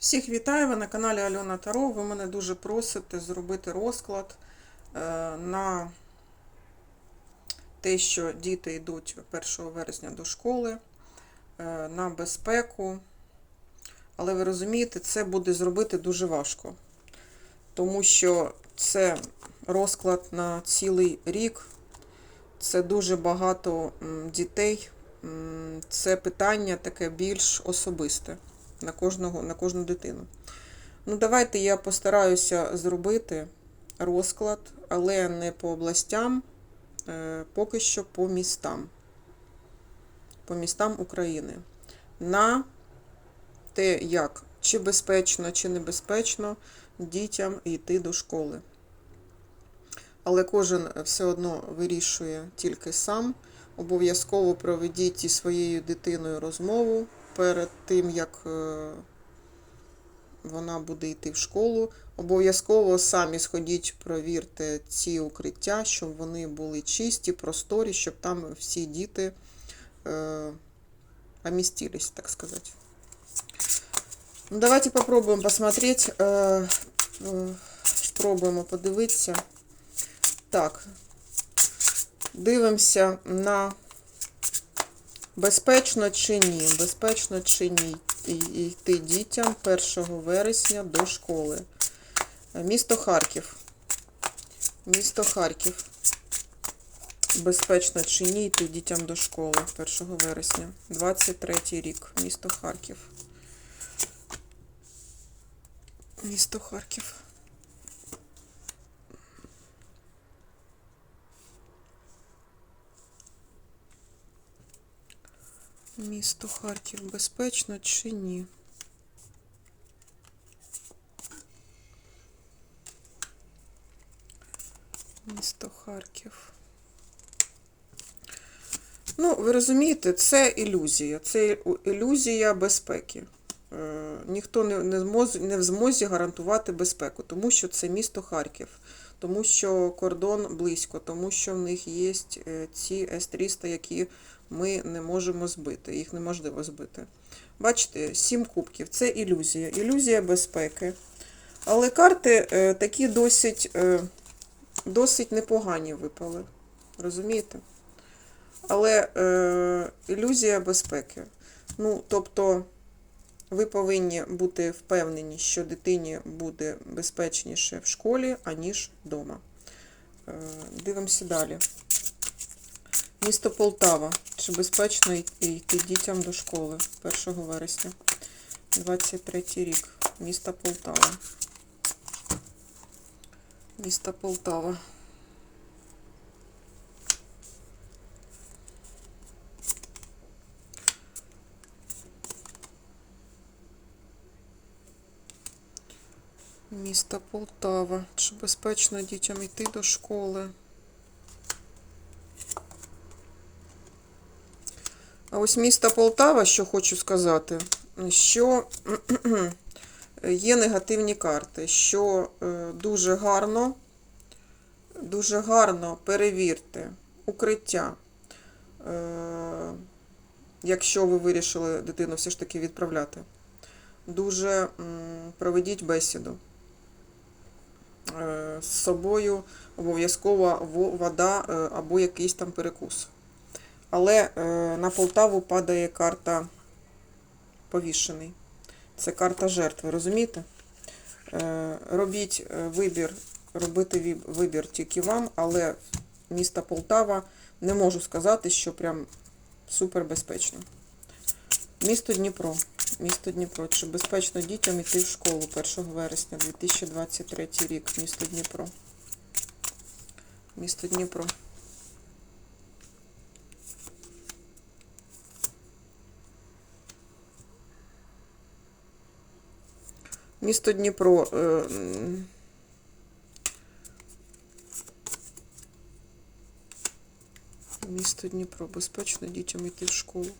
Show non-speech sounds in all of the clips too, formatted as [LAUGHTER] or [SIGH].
Всіх вітаю, ви на каналі Альона Таро. Ви мене дуже просите зробити розклад е, на те, що діти йдуть 1 вересня до школи, е, на безпеку. Але ви розумієте, це буде зробити дуже важко, тому що це розклад на цілий рік, це дуже багато дітей, це питання таке більш особисте на кожного, на кожну дитину. Ну, давайте я постараюся зробити розклад, але не по областям, е, поки що по містам. По містам України. На те, як чи безпечно, чи небезпечно дітям йти до школи. Але кожен все одно вирішує тільки сам. Обов'язково проведіть зі своєю дитиною розмову перед тим, як е, вона буде йти в школу. Обов'язково самі сходіть, провірте ці укриття, щоб вони були чисті, просторі, щоб там всі діти е, помістились, так сказати. Ну, давайте попробуем посмотреть. Э, э, Спробуємо подивитися. Так. Дивимося на безпечно чи ні. Безпечно чи ні йти дітям 1 вересня до школи. Е, Місто Харків. Місто Харків. Безпечно чи ні йти дітям до школи 1 вересня. 23 рік. Місто Харків. Місто Харків. Місто Харків безпечно чи ні? Місто Харків. Ну, ви розумієте, це ілюзія. Це ілюзія безпеки. Е, ніхто не, не, змоз, не в змозі гарантувати безпеку, тому що це місто Харків, тому що кордон близько, тому що в них є е, ці С-300, які ми не можемо збити, їх неможливо збити. Бачите, сім кубків це ілюзія, ілюзія безпеки. Але карти е, такі досить, досить непогані випали. Розумієте? Але е, ілюзія безпеки. Ну, тобто, ви повинні бути впевнені, що дитині буде безпечніше в школі, аніж вдома. Е, дивимося далі. Місто Полтава. Чи безпечно йти дітям до школи 1 вересня? 23 рік. Місто Полтава. Місто Полтава. Місто Полтава. Чи безпечно дітям йти до школи? А ось місто Полтава, що хочу сказати, що є негативні карти, що е, дуже гарно, дуже гарно перевірте укриття. Е, Якщо ви вирішили дитину все ж таки відправляти, дуже проведіть бесіду. Е, З собою обов'язково вода е, або якийсь там перекус. Але е, на Полтаву падає карта повішений. Це карта жертви, розумієте? Робіть вибір, робити вибір тільки вам, але місто Полтава не можу сказати, що прям супер безпечно. Місто Дніпро. Місто Дніпро. Чи безпечно дітям йти в школу 1 вересня 2023 рік. Місто Дніпро. Місто Дніпро. Місто Дніпро. е, Місто Дніпро. Безпечно дітям йти в школу.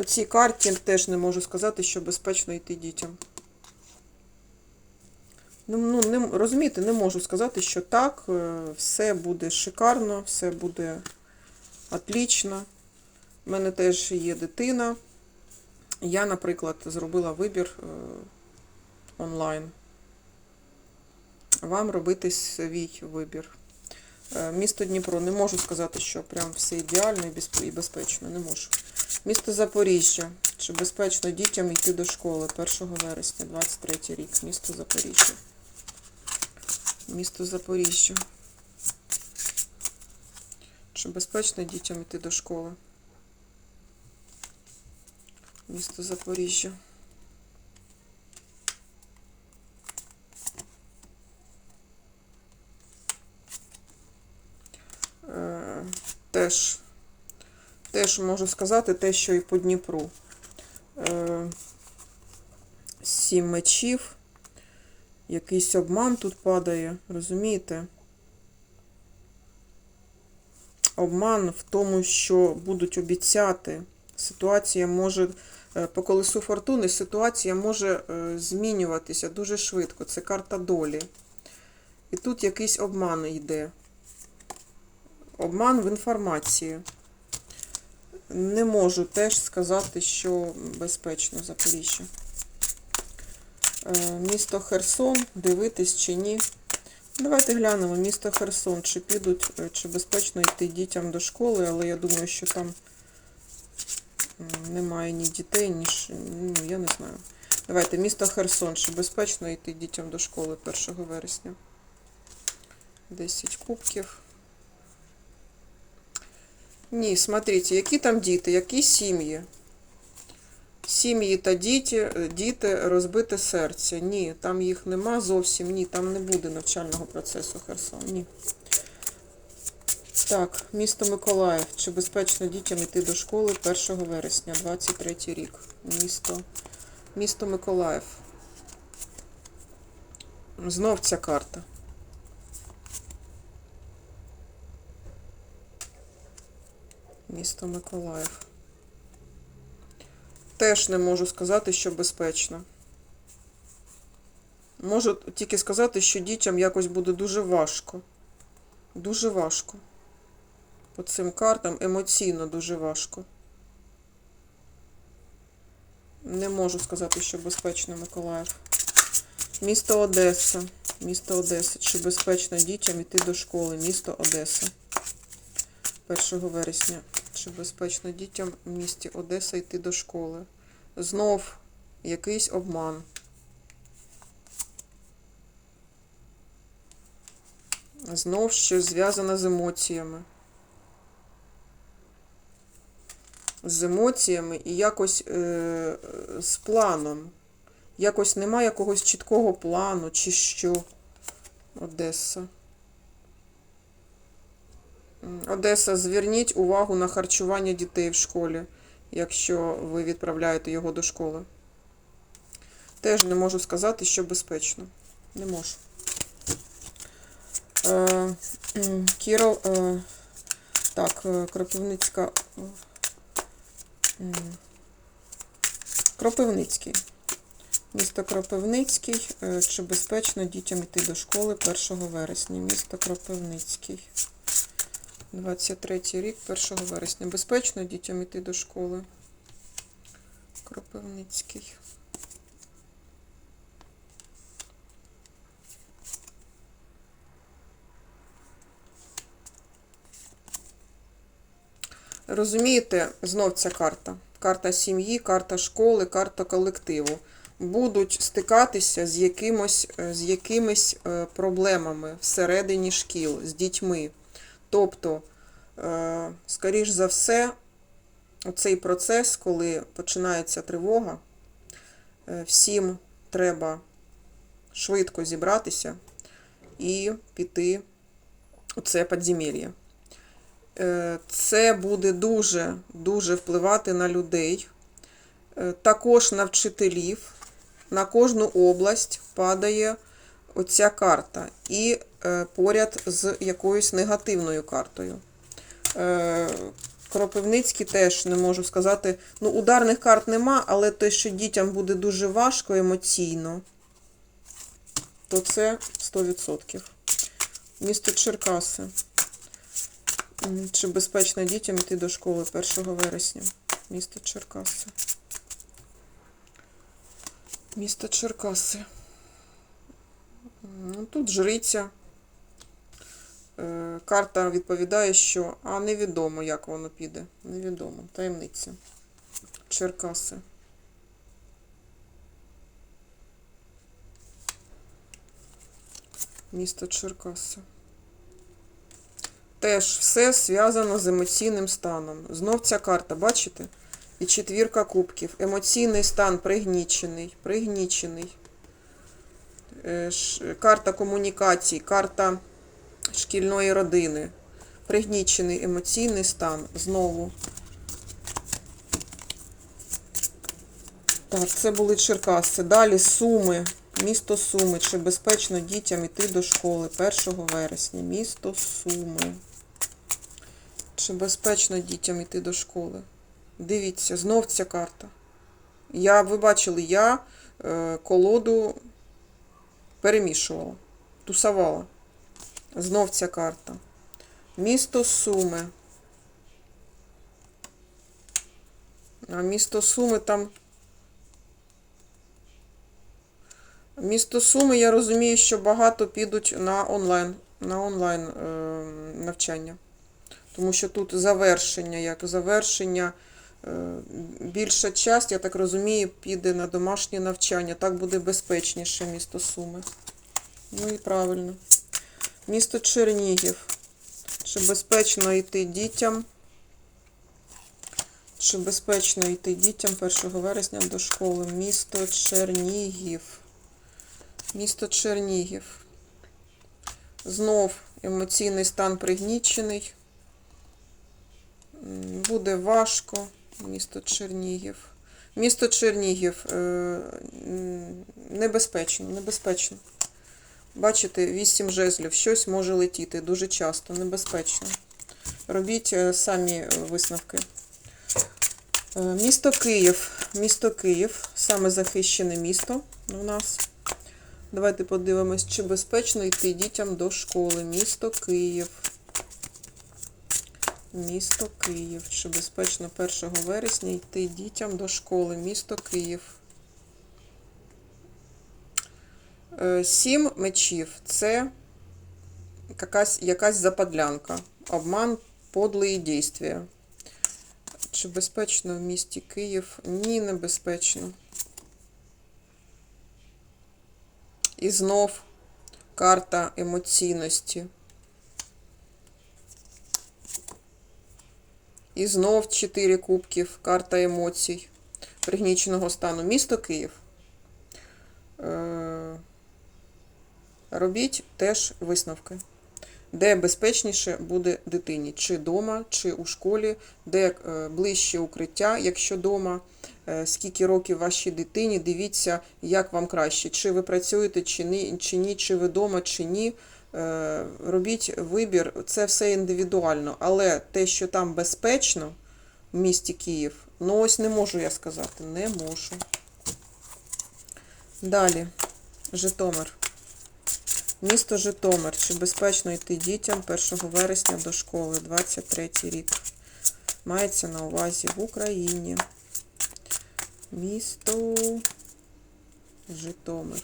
По цій карті теж не можу сказати, що безпечно йти дітям. Ну, ну не, розумієте, не можу сказати, що так, е, все буде шикарно, все буде отлично. У мене теж є дитина. Я, наприклад, зробила вибір е, онлайн. Вам робити свій вибір. Е, Місто Дніпро. Не можу сказати, що прям все ідеально і безпечно. Не можу. Місто Запоріжжя. Чи безпечно дітям йти до школи 1 вересня, 23 рік. Місто Запоріжжя. Місто Запоріжжя. Чи безпечно дітям йти до школи? Місто Запоріжжя. Е, Теж, теж можу сказати те, що і по Дніпру. Е, Сім мечів. Якийсь обман тут падає, розумієте? Обман в тому, що будуть обіцяти. Ситуація може, е, по колесу фортуни, ситуація може е, змінюватися дуже швидко. Це карта долі. І тут якийсь обман йде. Обман в інформації. Не можу теж сказати, що безпечно Запоріжжя. Е, Місто Херсон, дивитись чи ні. Давайте глянемо місто Херсон, чи підуть, е, чи безпечно йти дітям до школи, але я думаю, що там немає ні дітей, ні ну, я не знаю. Давайте місто Херсон, чи безпечно йти дітям до школи 1 вересня. 10 кубків. Ні, смотрите, які там діти, які сім'ї. Сім'ї та діти, діти розбите серце. Ні, там їх нема зовсім. Ні, там не буде навчального процесу Херсон. Ні. Так, місто Миколаїв. Чи безпечно дітям йти до школи 1 вересня, 23 рік. Місто, місто Миколаїв. Знов ця карта. Місто Миколаїв. Теж не можу сказати, що безпечно. Можу тільки сказати, що дітям якось буде дуже важко. Дуже важко. По цим картам емоційно дуже важко. Не можу сказати, що безпечно Миколаїв. Місто Одеса. Місто Одеса. Чи безпечно дітям йти до школи? Місто Одеса. 1 вересня. Чи безпечно дітям в місті Одеса йти до школи? Знов якийсь обман. Знов щось зв'язане з емоціями. З емоціями і якось е, з планом. Якось немає якогось чіткого плану, чи що. Одеса. Одеса, зверніть увагу на харчування дітей в школі, якщо ви відправляєте його до школи. Теж не можу сказати, що безпечно. Не можу. Е, Кіров, е, так, е, Кропивницька. Кропивницький. Місто Кропивницький. Чи безпечно дітям йти до школи 1 вересня? Місто Кропивницький. 23 рік, 1 вересня. Безпечно дітям йти до школи. Кропивницький. Розумієте, знов ця карта. Карта сім'ї, карта школи, карта колективу. Будуть стикатися з якимось, з якимись е, проблемами всередині шкіл, з дітьми. Тобто, е, скоріш за все, оцей процес, коли починається тривога, е, всім треба швидко зібратися і піти у це підземелля. Е, Це буде дуже, дуже впливати на людей, е, також на вчителів, на кожну область падає оця карта. І поряд з якоюсь негативною картою. Е, Кропивницький теж не можу сказати. Ну, ударних карт нема, але те, що дітям буде дуже важко емоційно, то це 100%. Місто Черкаси. Чи безпечно дітям йти до школи 1 вересня? Місто Черкаси. Місто Черкаси. Ну, тут жриця. Карта відповідає, що а невідомо, як воно піде. Невідомо. Таємниця. Черкаси. Місто Черкаси. Теж все зв'язано з емоційним станом. Знов ця карта, бачите? І четвірка кубків. Емоційний стан пригнічений. Пригнічений. Е, Карта комунікацій, карта шкільної родини. Пригнічений емоційний стан. Знову. Так, це були Черкаси. Далі Суми. Місто Суми. Чи безпечно дітям йти до школи 1 вересня? Місто Суми. Чи безпечно дітям йти до школи? Дивіться, знов ця карта. Я, ви бачили, я е, колоду перемішувала, тусувала. Знов ця карта. Місто Суми. А місто Суми там. Місто Суми, я розумію, що багато підуть на онлайн, на онлайн е, навчання. Тому що тут завершення, як завершення, е, більша часть, я так розумію, піде на домашнє навчання. Так буде безпечніше місто Суми. Ну і правильно. Місто Чернігів. Чи безпечно йти дітям? Чи безпечно йти дітям 1 вересня до школи? Місто Чернігів. Місто Чернігів. Знов емоційний стан пригнічений. Буде важко. Місто Чернігів. Місто Чернігів. е, Небезпечно, небезпечно. Бачите, вісім жезлів. Щось може летіти дуже часто, небезпечно. Робіть е, самі висновки. Е, Місто Київ. Місто Київ. Саме захищене місто у нас. Давайте подивимось, чи безпечно йти дітям до школи. Місто Київ. Місто Київ. Чи безпечно 1 вересня йти дітям до школи? Місто Київ. Е, Сім мечів це якась, якась западлянка. Обман, подлі дійствия. Чи безпечно в місті Київ? Ні, небезпечно. І знов карта емоційності. І знов 4 кубків, карта емоцій, пригніченого стану. Місто Київ. Робіть теж висновки. Де безпечніше буде дитині? Чи вдома, чи у школі, де е, ближче укриття, якщо вдома, е, скільки років вашій дитині, дивіться, як вам краще. Чи ви працюєте, чи ні, чи ні, чи ви вдома, чи ні. Е, Робіть вибір, це все індивідуально, але те, що там безпечно в місті Київ, ну ось не можу я сказати, не можу. Далі, Житомир. Місто Житомир. Чи безпечно йти дітям 1 вересня до школи 23 рік? Мається на увазі в Україні. Місто Житомир.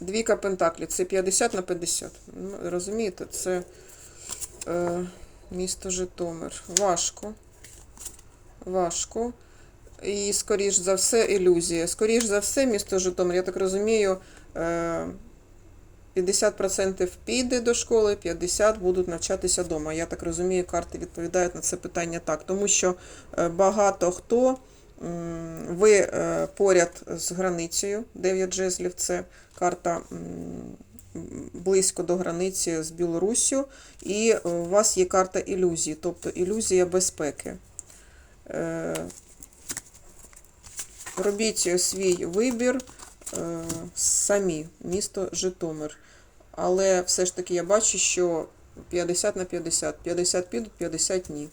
Двійка Пентаклі. Це 50 на 50. Ну, Розумієте, це е, місто Житомир. Важко. Важко. І, скоріш за все, ілюзія. Скоріш за все, місто Житомир, я так розумію, е, 50% піде до школи, 50% будуть навчатися вдома. Я так розумію, карти відповідають на це питання так. Тому що е, багато хто, ви е, поряд з границею, 9 жезлів, це карта близько до границі з Білоруссю, і е, у вас є карта ілюзії, тобто ілюзія безпеки. Робіть свій вибір е, самі, місто Житомир. Але все ж таки я бачу, що 50 на 50. 50 підуть, 50 ні.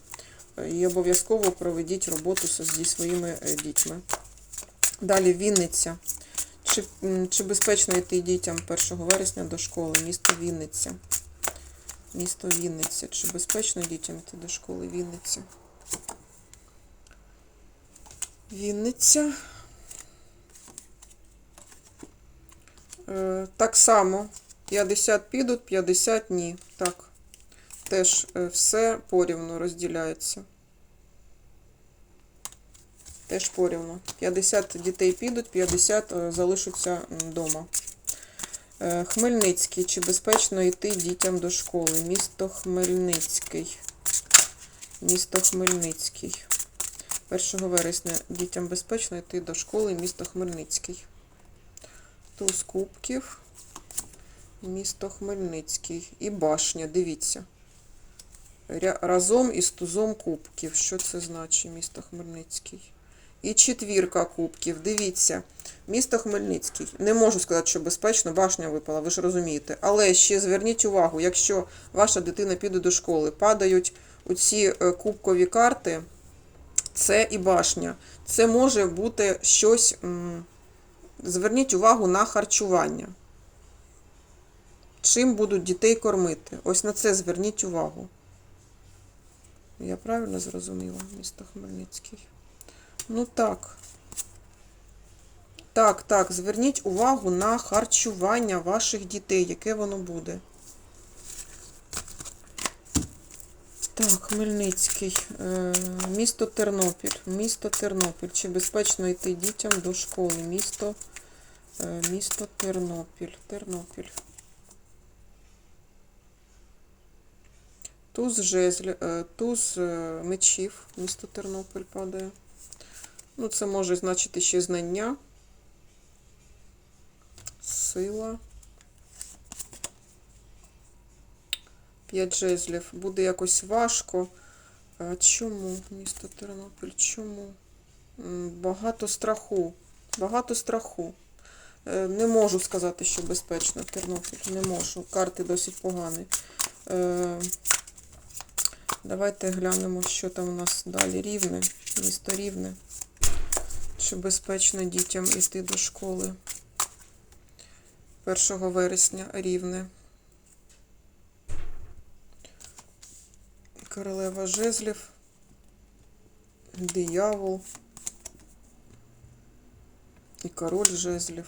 Е, І обов'язково проведіть роботу зі своїми е, дітьми. Далі Вінниця. Чи, чи безпечно йти дітям 1 вересня до школи? Місто Вінниця. Місто Вінниця. Чи безпечно дітям йти до школи Вінниця? Вінниця. Так само 50 підуть, 50 ні. Так. Теж е, все порівну розділяється. Теж порівну. 50 дітей підуть, 50 е, залишаться вдома. Хмельницький. Чи безпечно йти дітям до школи? Місто Хмельницький. Місто Хмельницький. 1 вересня дітям безпечно йти до школи, місто Хмельницький. Туз кубків, місто Хмельницький. І башня, дивіться. Разом із тузом кубків. Що це значить, місто Хмельницький? І четвірка кубків. Дивіться, місто Хмельницький. Не можу сказати, що безпечно, башня випала, ви ж розумієте. Але ще зверніть увагу, якщо ваша дитина піде до школи, падають оці е, кубкові карти, це і башня. Це може бути щось. Зверніть увагу на харчування. Чим будуть дітей кормити? Ось на це зверніть увагу. Я правильно зрозуміла, місто Хмельницький? Ну так. Так, так, зверніть увагу на харчування ваших дітей, яке воно буде. Хмельницький, е, місто Тернопіль. Місто Тернопіль. Чи безпечно йти дітям до школи? Місто, е, місто Тернопіль. Тернопіль. Туз жезлі, е, туз мечів. Місто Тернопіль падає. Ну, це може значити ще знання. Сила. П'ять жезлів. Буде якось важко. Чому місто Тернопіль? Чому? Багато страху. Багато страху. Е, Не можу сказати, що безпечно Тернопіль. Не можу. Карти досить погані. Е, Давайте глянемо, що там у нас далі. Рівне. Місто Рівне. Чи безпечно дітям йти до школи? 1 вересня Рівне. Королева жезлів, диявол і король жезлів.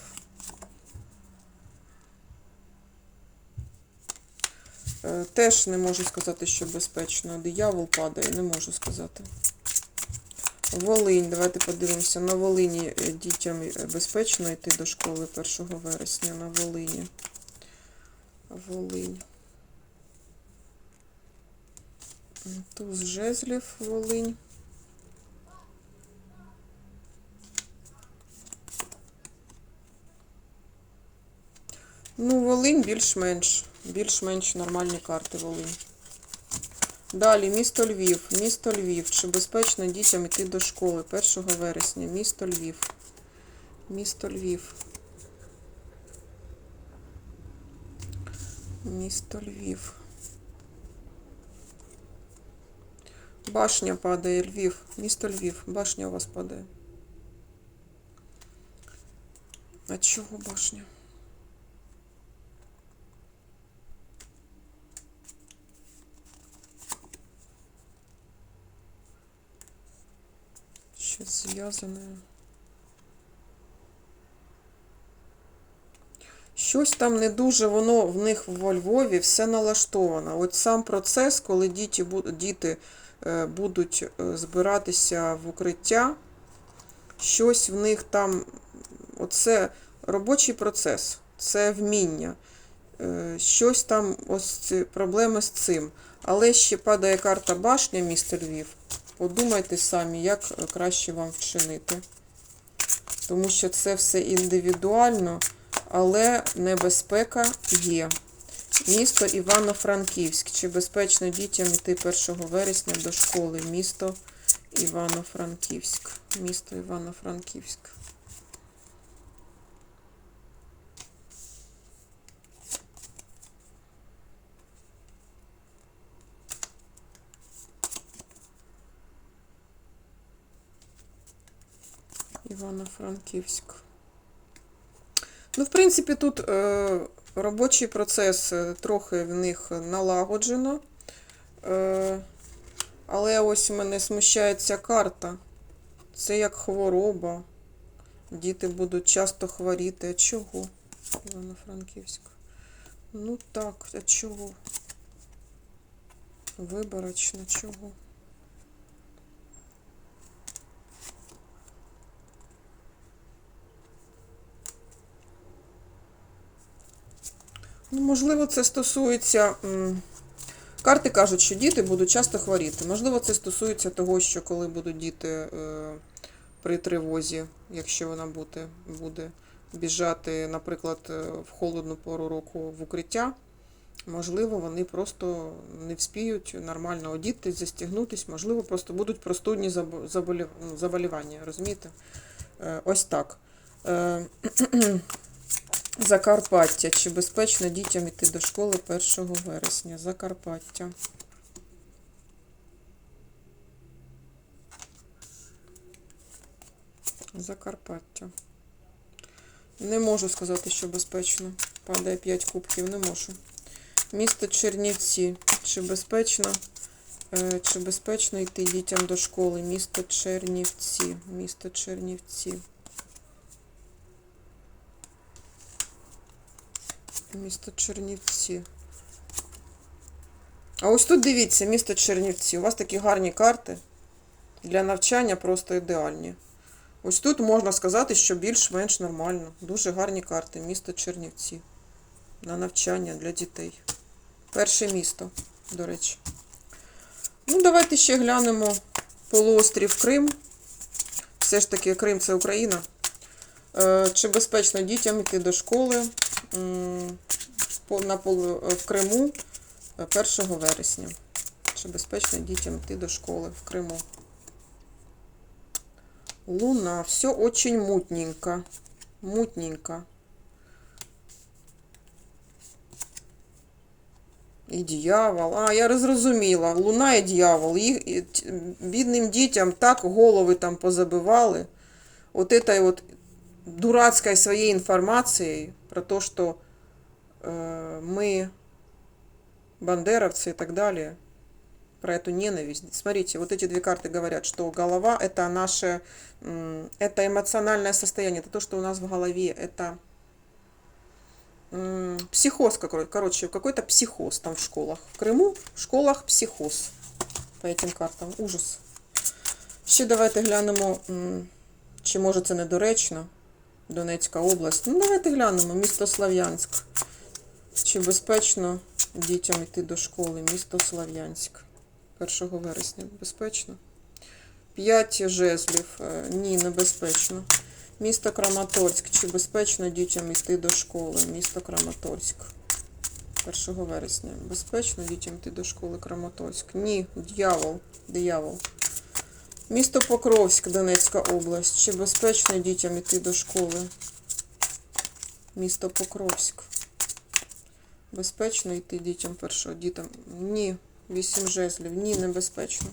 Е, Теж не можу сказати, що безпечно. Диявол падає, не можу сказати. Волинь. Давайте подивимося. На Волині е, дітям е, безпечно йти до школи 1 вересня на Волині. Волинь. Туз жезлів Волинь. Ну, Волинь більш-менш. Більш-менш нормальні карти Волинь. Далі місто Львів. Місто Львів. Чи безпечно дітям йти до школи 1 вересня? Місто Львів. Місто Львів. Місто Львів. Башня падає, Львів. Місто Львів. Башня у вас падає. А чого башня? Щось зв'язане. Щось там не дуже воно в них во Львові все налаштовано. От сам процес, коли діти, бу- діти будуть е, збиратися в укриття, щось в них там, оце робочий процес, це вміння. Е, Щось там, ось проблеми з цим. Але ще падає карта башня міста Львів. Подумайте самі, як е, краще вам вчинити. Тому що це все індивідуально, але небезпека є. Місто Івано-Франківськ. Чи безпечно дітям йти 1 вересня до школи? Місто Івано-Франківськ. Місто Івано-Франківськ. Івано-Франківськ. Ну, в принципі, тут е, робочий процес е, трохи в них налагоджено. Е, але ось мене смущає ця карта. Це як хвороба. Діти будуть часто хворіти. А чого? Івано-Франківськ. Ну так, а чого? Виборочно, чого? Можливо, це стосується. Карти кажуть, що діти будуть часто хворіти. Можливо, це стосується того, що коли будуть діти е, при тривозі, якщо вона буде, буде біжати, наприклад, е, в холодну пору року в укриття, можливо, вони просто не вспіють нормально одітись, застігнутись, можливо, просто будуть простудні ну, заболівання, розумієте? Е, Ось так. [CLEARS THROAT] Закарпаття. Чи безпечно дітям йти до школи 1 вересня? Закарпаття. Закарпаття. Не можу сказати, що безпечно. Падає 5 кубків, не можу. Місто Чернівці. Чи безпечно? е, Чи безпечно йти дітям до школи? Місто Чернівці. Місто Чернівці. Місто Чернівці. А ось тут дивіться, місто Чернівці. У вас такі гарні карти. Для навчання просто ідеальні. Ось тут можна сказати, що більш-менш нормально. Дуже гарні карти. Місто Чернівці. На навчання для дітей. Перше місто, до речі. Ну, давайте ще глянемо полуострів Крим. Все ж таки, Крим це Україна. Е, Чи безпечно дітям йти до школи полу- в Криму е, 1 вересня? Чи безпечно дітям йти до школи в Криму? Луна. Все очень мутненько. Мутненько. І дьявол. А, я зрозуміла. Луна і дьявол. Їх, бідним дітям так голови там позабивали. Вот этой вот дурацкой своей информацией про то, что э, мы бандеровцы и так далее, про эту ненависть. Смотрите, вот эти две карты говорят, что голова это наше, это эмоциональное состояние, это то, что у нас в голове, это психоз, короче, какой-то психоз там в школах. В Крыму в школах психоз по этим картам. Ужас. Ще давайте глянемо, чи може це недоречно. Донецька область. Ну, давайте глянемо. Місто Слав'янськ. Чи безпечно дітям йти до школи? Місто Слав'янськ. 1 вересня. Безпечно. П'ять жезлів. Е, Ні, небезпечно. Місто Краматорськ. Чи безпечно дітям йти до школи? Місто Краматорськ. 1 вересня. Безпечно дітям йти до школи Краматорськ? Ні, дьявол. Диявол. Місто Покровськ, Донецька область. Чи безпечно дітям йти до школи? Місто Покровськ. Безпечно йти дітям першого дітям? Ні. Вісім жезлів. Ні, небезпечно.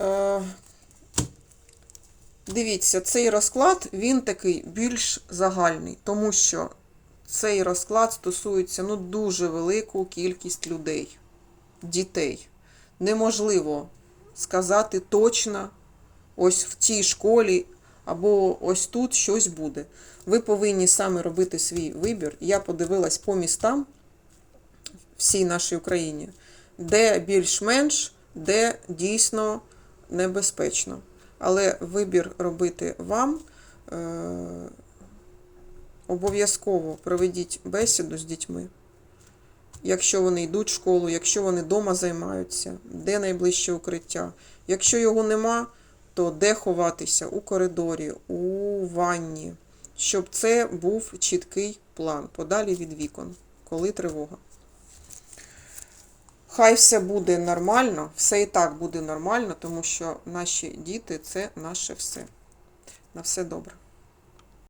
Е, дивіться, цей розклад, він такий більш загальний, тому що цей розклад стосується ну, дуже велику кількість людей, дітей. Неможливо сказати точно, ось в цій школі або ось тут щось буде. Ви повинні саме робити свій вибір. Я подивилась по містам всій нашій Україні, де більш-менш, де дійсно небезпечно. Але вибір робити вам. Е- Обов'язково проведіть бесіду з дітьми. Якщо вони йдуть в школу, якщо вони вдома займаються, де найближче укриття. Якщо його нема, то де ховатися? У коридорі, у ванні, щоб це був чіткий план, подалі від вікон, коли тривога. Хай все буде нормально, все і так буде нормально, тому що наші діти це наше все. На все добре.